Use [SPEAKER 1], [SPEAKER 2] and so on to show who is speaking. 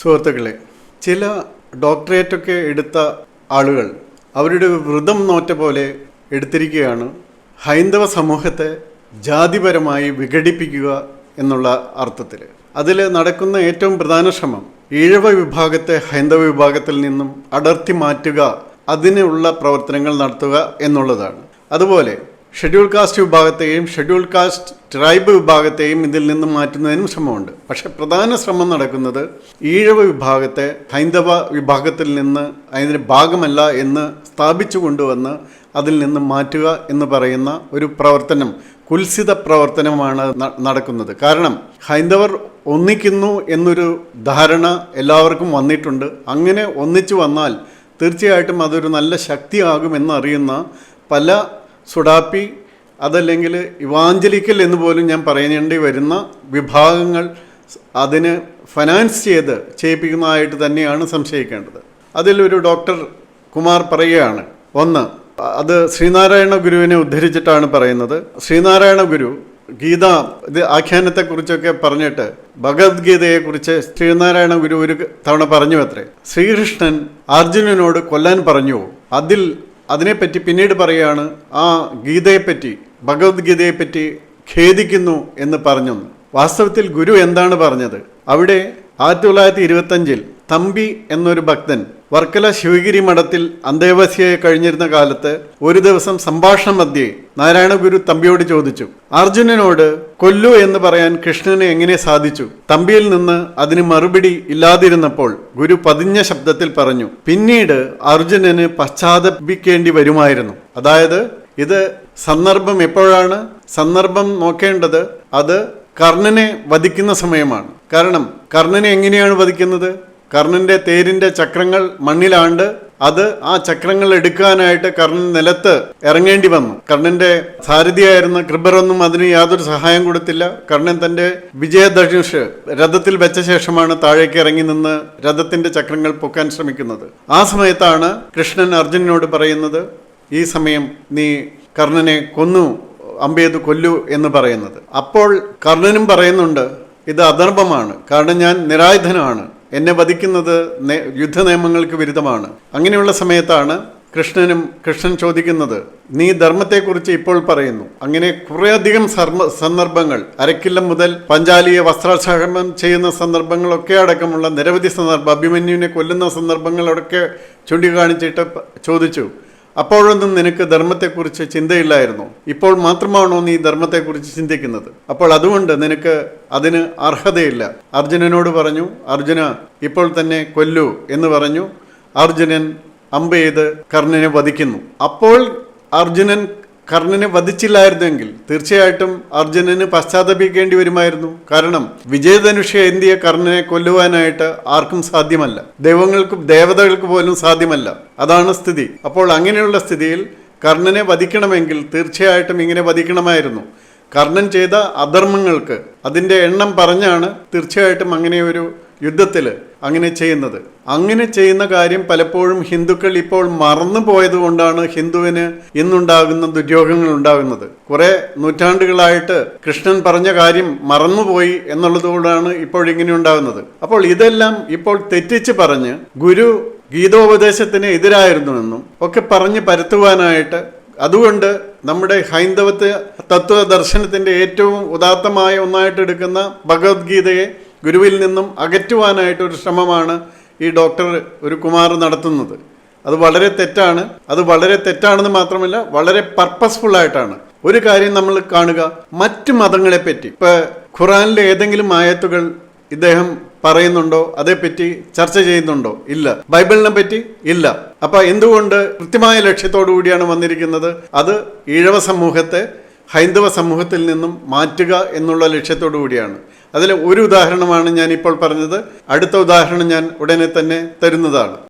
[SPEAKER 1] സുഹൃത്തുക്കളെ ചില ഡോക്ടറേറ്റൊക്കെ എടുത്ത ആളുകൾ അവരുടെ വ്രതം നോറ്റ പോലെ എടുത്തിരിക്കുകയാണ്. ഹൈന്ദവ സമൂഹത്തെ ജാതിപരമായി വിഘടിപ്പിക്കുക എന്നുള്ള അർത്ഥത്തിൽ അതിൽ നടക്കുന്ന ഏറ്റവും പ്രധാന ശ്രമം ഈഴവ വിഭാഗത്തെ ഹൈന്ദവ വിഭാഗത്തിൽ നിന്നും അടർത്തി മാറ്റുക അതിനുള്ള പ്രവർത്തനങ്ങൾ നടത്തുക എന്നുള്ളതാണ്. അതുപോലെ ഷെഡ്യൂൾ കാസ്റ്റ് വിഭാഗത്തെയും ഷെഡ്യൂൾ കാസ്റ്റ് ട്രൈബ് വിഭാഗത്തെയും ഇതിൽ നിന്ന് മാറ്റുന്നതിനും ശ്രമമുണ്ട്. പക്ഷേ പ്രധാന ശ്രമം നടക്കുന്നത് ഈഴവ വിഭാഗത്തെ ഹൈന്ദവ വിഭാഗത്തിൽ നിന്ന് അതിന്റെ ഭാഗമല്ല എന്ന് സ്ഥാപിച്ചു കൊണ്ടുവന്ന് അതിൽ നിന്ന് മാറ്റുക എന്ന് പറയുന്ന ഒരു പ്രവർത്തനം കുൽസിത പ്രവർത്തനമാണ് നടക്കുന്നത്. കാരണം ഹൈന്ദവർ ഒന്നിക്കുന്നു എന്നൊരു ധാരണ എല്ലാവർക്കും വന്നിട്ടുണ്ട്. അങ്ങനെ ഒന്നിച്ചു വന്നാൽ തീർച്ചയായിട്ടും അതൊരു നല്ല ശക്തിയാകുമെന്നറിയുന്ന പല സുഡാപ്പി അതല്ലെങ്കിൽ ഇവാഞ്ചലിക്കൽ എന്ന് പോലും ഞാൻ പറയേണ്ടി വരുന്ന വിഭാഗങ്ങൾ അതിന് ഫൈനാൻസ് ചെയ്ത് ചെയ്യിപ്പിക്കുന്നതായിട്ട് തന്നെയാണ് സംശയിക്കേണ്ടത്. അതിലൊരു ഡോക്ടർ കുമാർ പറയുകയാണ്. ഒന്ന് അത് ശ്രീനാരായണ ഗുരുവിനെ ഉദ്ധരിച്ചിട്ടാണ് പറയുന്നത്. ശ്രീനാരായണ ഗുരു ഗീത ഇത് ആഖ്യാനത്തെക്കുറിച്ചൊക്കെ പറഞ്ഞിട്ട് ഭഗവത്ഗീതയെക്കുറിച്ച് ശ്രീനാരായണ ഗുരു ഒരു തവണ പറഞ്ഞു അത്രേ. ശ്രീകൃഷ്ണൻ അർജുനനോട് കൊല്ലാൻ പറഞ്ഞു. അതിൽ അതിനെപ്പറ്റി പിന്നീട് പറയുകയാണ് ആ ഗീതയെപ്പറ്റി ഭഗവത്ഗീതയെപ്പറ്റി ഖേദിക്കുന്നു എന്ന് പറഞ്ഞു. വാസ്തവത്തിൽ ഗുരു എന്താണ് പറഞ്ഞത്? അവിടെ ആയിരത്തി തൊള്ളായിരത്തി ഇരുപത്തഞ്ചിൽ തമ്പി എന്നൊരു ഭക്തൻ വർക്കല ശിവഗിരി മഠത്തിൽ അന്തേവാസിയായി കഴിഞ്ഞിരുന്ന കാലത്ത് ഒരു ദിവസം സംഭാഷണ മധ്യേ നാരായണ ഗുരു തമ്പിയോട് ചോദിച്ചു അർജുനനോട് കൊല്ലു എന്ന് പറയാൻ കൃഷ്ണന് എങ്ങനെ സാധിച്ചു? തമ്പിയിൽ നിന്ന് അതിന് മറുപടി ഇല്ലാതിരുന്നപ്പോൾ ഗുരു പതിഞ്ഞ ശബ്ദത്തിൽ പറഞ്ഞു പിന്നീട് അർജുനന് പശ്ചാത്തപിക്കേണ്ടി വരുമായിരുന്നു. അതായത് ഇത് സന്ദർഭം എപ്പോഴാണ്? സന്ദർഭം നോക്കേണ്ടത് അത് കർണനെ വധിക്കുന്ന സമയമാണ്. കാരണം കർണനെ എങ്ങനെയാണ് വധിക്കുന്നത്? കർണന്റെ തേരിന്റെ ചക്രങ്ങൾ മണ്ണിലാണ്ട് അത് ആ ചക്രങ്ങൾ എടുക്കാനായിട്ട് കർണൻ നിലത്ത് ഇറങ്ങേണ്ടി വന്നു. കർണന്റെ സാരഥിയായിരുന്ന കൃപറൊന്നും അതിന് യാതൊരു സഹായം കൊടുത്തില്ല. കർണൻ തന്റെ വിജയധനുഷ് രഥത്തിൽ വെച്ച ശേഷമാണ് താഴേക്ക് ഇറങ്ങി നിന്ന് രഥത്തിന്റെ ചക്രങ്ങൾ പൊക്കാൻ ശ്രമിക്കുന്നത്. ആ സമയത്താണ് കൃഷ്ണൻ അർജുനനോട് പറയുന്നത് ഈ സമയം നീ കർണനെ കൊന്നു അമ്പേത് കൊല്ലു എന്ന് പറയുന്നത്. അപ്പോൾ കർണനും പറയുന്നുണ്ട് ഇത് അധർമ്മമാണ്. കാരണം ഞാൻ നിരായുധനാണ്. എന്നെ വധിക്കുന്നത് യുദ്ധ നിയമങ്ങൾക്ക് വിരുദ്ധമാണ്. അങ്ങനെയുള്ള സമയത്താണ് കൃഷ്ണനും കൃഷ്ണൻ ചോദിക്കുന്നത് നീ ധർമ്മത്തെക്കുറിച്ച് ഇപ്പോൾ പറയുന്നു. അങ്ങനെ കുറേയധികം സന്ദർഭങ്ങൾ അരക്കില്ലം മുതൽ പഞ്ചാലിയെ വസ്ത്രാക്ഷേപം ചെയ്യുന്ന സന്ദർഭങ്ങളൊക്കെ അടക്കമുള്ള നിരവധി സന്ദർഭം അഭിമന്യുവിനെ കൊല്ലുന്ന സന്ദർഭങ്ങളൊക്കെ ചൂണ്ടിക്കാണിച്ചിട്ട് ചോദിച്ചു. അപ്പോഴൊന്നും നിനക്ക് ധർമ്മത്തെക്കുറിച്ച് ചിന്തയില്ലായിരുന്നു. ഇപ്പോൾ മാത്രമാണോ നീ ധർമ്മത്തെക്കുറിച്ച് ചിന്തിക്കുന്നത്? അപ്പോൾ അതുകൊണ്ട് നിനക്ക് അതിന് അർഹതയില്ല. അർജുനനോട് പറഞ്ഞു അർജുന ഇപ്പോൾ തന്നെ കൊല്ലു എന്ന് പറഞ്ഞു. അർജുനൻ അമ്പ് ചെയ്ത് കർണനെ വധിക്കുന്നു. അപ്പോൾ അർജുനൻ കർണനെ വധിച്ചില്ലായിരുന്നെങ്കിൽ തീർച്ചയായിട്ടും അർജുനന് പശ്ചാത്തപിക്കേണ്ടി വരുമായിരുന്നു. കാരണം വിജയധനുഷ എന്തിയ കർണനെ കൊല്ലുവാനായിട്ട് ആർക്കും സാധ്യമല്ല. ദൈവങ്ങൾക്കും ദേവതകൾക്ക് പോലും സാധ്യമല്ല. അതാണ് സ്ഥിതി. അപ്പോൾ അങ്ങനെയുള്ള സ്ഥിതിയിൽ കർണനെ വധിക്കണമെങ്കിൽ തീർച്ചയായിട്ടും ഇങ്ങനെ വധിക്കണമായിരുന്നു. കർണൻ ചെയ്ത അധർമ്മങ്ങൾക്ക് അതിന്റെ എണ്ണം പറഞ്ഞാണ് തീർച്ചയായിട്ടും അങ്ങനെ ഒരു യുദ്ധത്തിൽ അങ്ങനെ ചെയ്യുന്നത്. അങ്ങനെ ചെയ്യുന്ന കാര്യം പലപ്പോഴും ഹിന്ദുക്കൾ ഇപ്പോൾ മറന്നു പോയത് കൊണ്ടാണ് ഹിന്ദുവിന് ഇന്നുണ്ടാകുന്ന ദുര്യോഗങ്ങൾ ഉണ്ടാകുന്നത്. കുറെ നൂറ്റാണ്ടുകളായിട്ട് കൃഷ്ണൻ പറഞ്ഞ കാര്യം മറന്നുപോയി എന്നുള്ളതുകൊണ്ടാണ് ഇപ്പോൾ ഇങ്ങനെ ഉണ്ടാകുന്നത്. അപ്പോൾ ഇതെല്ലാം ഇപ്പോൾ തെറ്റിച്ച് പറഞ്ഞ് ഗുരു ഗീതോപദേശത്തിന് എതിരായിരുന്നുവെന്നും ഒക്കെ പറഞ്ഞ് പരത്തുവാനായിട്ട് അതുകൊണ്ട് നമ്മുടെ ഹൈന്ദവത്തെ തത്വ ദർശനത്തിന്റെ ഏറ്റവും ഉദാത്തമായ ഒന്നായിട്ട് എടുക്കുന്ന ഭഗവത്ഗീതയെ ഗുരുവിൽ നിന്നും അകറ്റുവാനായിട്ട് ഒരു ശ്രമമാണ് ഈ ഡോക്ടർ ഒരു കുമാർ നടത്തുന്നത്. അത് വളരെ തെറ്റാണ്. അത് വളരെ തെറ്റാണെന്ന് മാത്രമല്ല വളരെ പർപ്പസ്ഫുൾ ആയിട്ടാണ്. ഒരു കാര്യം നമ്മൾ കാണുക മറ്റു മതങ്ങളെ പറ്റി ഇപ്പൊ ഖുറാനിലെ ഏതെങ്കിലും ആയത്തുകൾ ഇദ്ദേഹം പറയുന്നുണ്ടോ? അതേപ്പറ്റി ചർച്ച ചെയ്യുന്നുണ്ടോ? ഇല്ല. ബൈബിളിനെ പറ്റി? ഇല്ല. അപ്പൊ എന്തുകൊണ്ട് കൃത്യമായ ലക്ഷ്യത്തോടു കൂടിയാണ് വന്നിരിക്കുന്നത്? അത് ഈഴവ സമൂഹത്തെ ഹൈന്ദവ സമൂഹത്തിൽ നിന്നും മാറ്റുക എന്നുള്ള ലക്ഷ്യത്തോടു കൂടിയാണ്. അതിലെ ഒരു ഉദാഹരണമാണ് ഞാൻ ഇപ്പോൾ പറഞ്ഞത്. അടുത്ത ഉദാഹരണം ഞാൻ ഉടനെ തന്നെ തരുന്നതാണ്.